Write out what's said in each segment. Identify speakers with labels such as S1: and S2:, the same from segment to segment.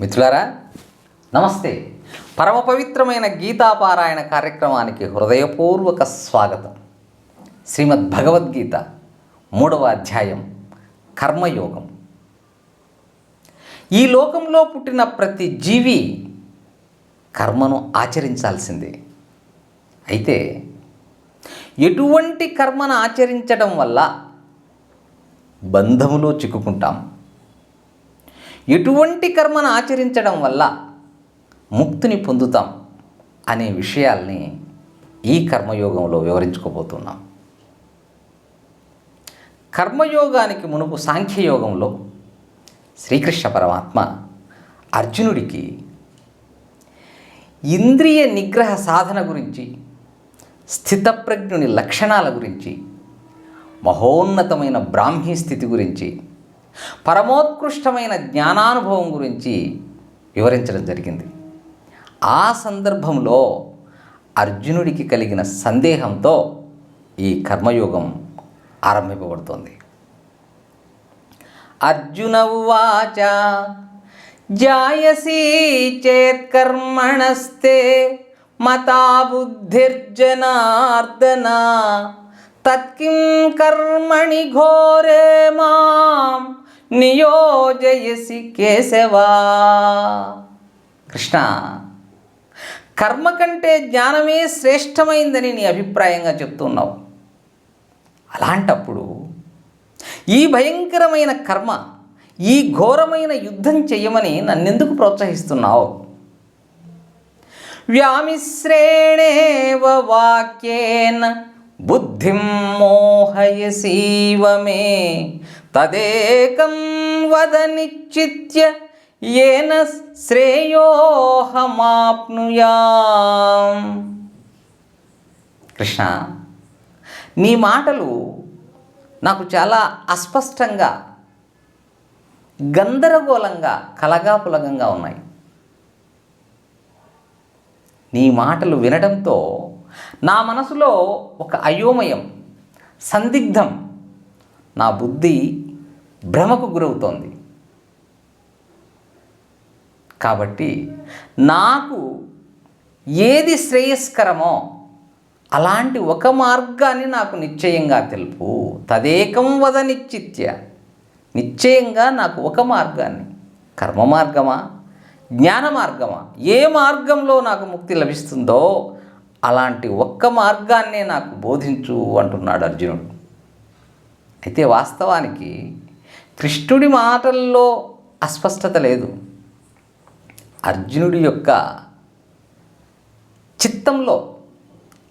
S1: మిత్రులారా నమస్తే. పరమ పవిత్రమైన గీతాపారాయణ కార్యక్రమానికి హృదయపూర్వక స్వాగతం. శ్రీమద్ భగవద్గీత మూడవ అధ్యాయం కర్మయోగం. ఈ లోకంలో పుట్టిన ప్రతి జీవి కర్మను ఆచరించాల్సిందే. అయితే ఎటువంటి కర్మను ఆచరించడం వల్ల బంధములో చిక్కుకుంటాం? ఎటువంటి కర్మను ఆచరించడం వల్ల ముక్తిని పొందుతాం అనే విషయాల్ని ఈ కర్మయోగంలో వివరించుకోబోతున్నాం. కర్మయోగానికి మునుపు సాంఖ్యయోగంలో శ్రీకృష్ణ పరమాత్మ అర్జునుడికి ఇంద్రియ నిగ్రహ సాధన గురించి స్థితప్రజ్ఞుని లక్షణాల గురించి మహోన్నతమైన బ్రాహ్మీ స్థితి గురించి పరమోత్కృష్టమైన జ్ఞానానుభవం గురించి వివరించడం జరిగింది. ఆ సందర్భంలో అర్జునుడికి కలిగిన సందేహంతో ఈ కర్మయోగం ఆరంభింపబడుతోంది. అర్జున ఉవాచ జాయసీ చేత్కర్మణస్తే మతా బుద్ధిర్జనార్దన తత్కిం కర్మణి ఘోరే మాం నియోజయసి కేశవా కృష్ణ కర్మ కంటే జ్ఞానమే శ్రేష్టమైందని నీ అభిప్రాయంగా చెప్తున్నావు. అలాంటప్పుడు ఈ భయంకరమైన కర్మ ఈ ఘోరమైన యుద్ధం చెయ్యమని నన్నెందుకు ప్రోత్సహిస్తున్నావు? వ్యామిశ్రేణేవ వాక్యేన బుద్ధిం మోహయసీవ మే తదేకం వద నిశ్చిత్య ఏన శ్రేయోహమాప్నుయా. కృష్ణ నీ మాటలు నాకు చాలా అస్పష్టంగా గందరగోళంగా కలగాపులగంగా ఉన్నాయి. నీ మాటలు వినడంతో నా మనసులో ఒక అయోమయం సందిగ్ధం నా బుద్ధి భ్రమకు గురవుతోంది. కాబట్టి నాకు ఏది శ్రేయస్కరమో అలాంటి ఒక మార్గాన్ని నాకు నిశ్చయంగా తెలుపు. తదేకం వద నిశ్చిత్య. నిశ్చయంగా నాకు ఒక మార్గాన్ని. కర్మ మార్గమా? జ్ఞాన మార్గమా? ఏ మార్గంలో నాకు ముక్తి లభిస్తుందో అలాంటి ఒక్క మార్గాన్నే నాకు బోధించు అంటున్నాడు అర్జునుడు. అయితే వాస్తవానికి కృష్ణుడి మాటల్లో అస్పష్టత లేదు. అర్జునుడి యొక్క చిత్తంలో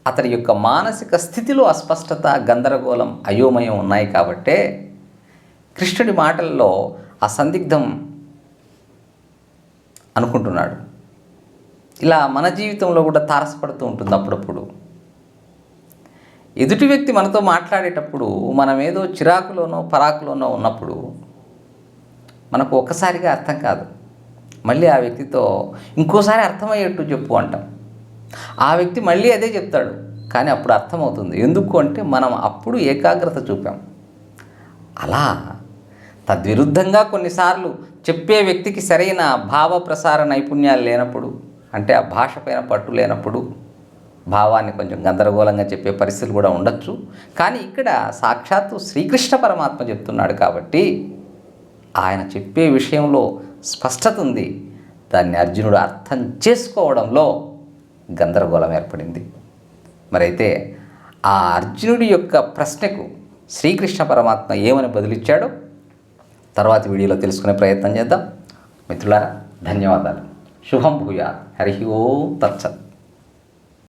S1: అతని యొక్క మానసిక స్థితిలో అస్పష్టత గందరగోళం అయోమయం ఉన్నాయి కాబట్టే కృష్ణుడి మాటల్లో ఆ సందిగ్ధం అనుకుంటున్నాడు. ఇలా మన జీవితంలో కూడా తారసపడుతూ ఉంటుంది అప్పుడప్పుడు. ఎదుటి వ్యక్తి మనతో మాట్లాడేటప్పుడు మనం ఏదో చిరాకులోనో పరాకులోనో ఉన్నప్పుడు మనకు ఒక్కసారిగా అర్థం కాదు. మళ్ళీ ఆ వ్యక్తితో ఇంకోసారి అర్థమయ్యేట్టు చెప్పు అంటాం. ఆ వ్యక్తి మళ్ళీ అదే చెప్తాడు. కానీ అప్పుడు అర్థమవుతుంది. ఎందుకు అంటే మనం అప్పుడు ఏకాగ్రత చూపాం. అలా తద్విరుద్ధంగా కొన్నిసార్లు చెప్పే వ్యక్తికి సరైన భావ ప్రసార నైపుణ్యాలు లేనప్పుడు అంటే ఆ భాష పైన పట్టు లేనప్పుడు భావాన్ని కొంచెం గందరగోళంగా చెప్పే పరిస్థితులు కూడా ఉండొచ్చు. కానీ ఇక్కడ సాక్షాత్తు శ్రీకృష్ణ పరమాత్మ చెప్తున్నాడు కాబట్టి ఆయన చెప్పే విషయంలో స్పష్టత ఉంది. దాన్ని అర్జునుడు అర్థం చేసుకోవడంలో గందరగోళం ఏర్పడింది. మరైతే ఆ అర్జునుడి యొక్క ప్రశ్నకు శ్రీకృష్ణ పరమాత్మ ఏమని బదులిచ్చాడో తర్వాత వీడియోలో తెలుసుకునే ప్రయత్నం చేద్దాం. మిత్రులారా ధన్యవాదాలు. శుభం భూయా హరి ఓం తత్సత్.